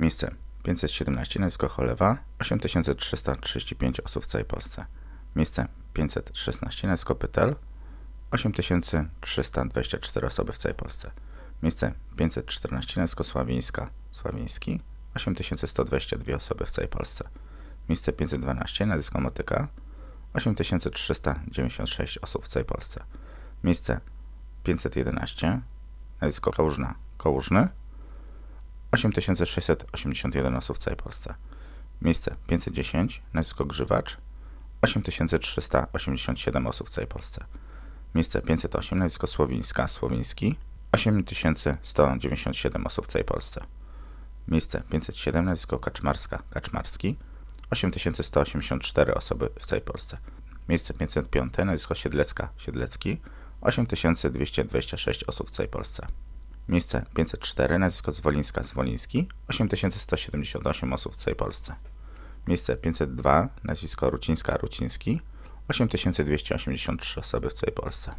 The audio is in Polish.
Miejsce 517, nazwisko Cholewa, 8335 osób w całej Polsce. Miejsce 516, nazwisko Pytel, 8324 osoby w całej Polsce. Miejsce 514, nazwisko Sławińska, Sławiński, 8122 osoby w całej Polsce. Miejsce 512, nazwisko Motyka, 8396 osób w całej Polsce. Miejsce 511, nazwisko Kałużna, Kołużny, 8681 osób w całej Polsce. Miejsce 510, nazwisko Grzywacz, 8387 osób w całej Polsce. Miejsce 508, nazwisko Słowińska, Słowiński, 8197 osób w całej Polsce. Miejsce 507, nazwisko Kaczmarska, Kaczmarski, 8184 osoby w całej Polsce. Miejsce 505, nazwisko Siedlecka, Siedlecki, 8226 osób w całej Polsce. Miejsce 504, nazwisko Zwolińska, Zwoliński, 8178 osób w całej Polsce. Miejsce 502, nazwisko Rucińska, Ruciński, 8283 osoby w całej Polsce.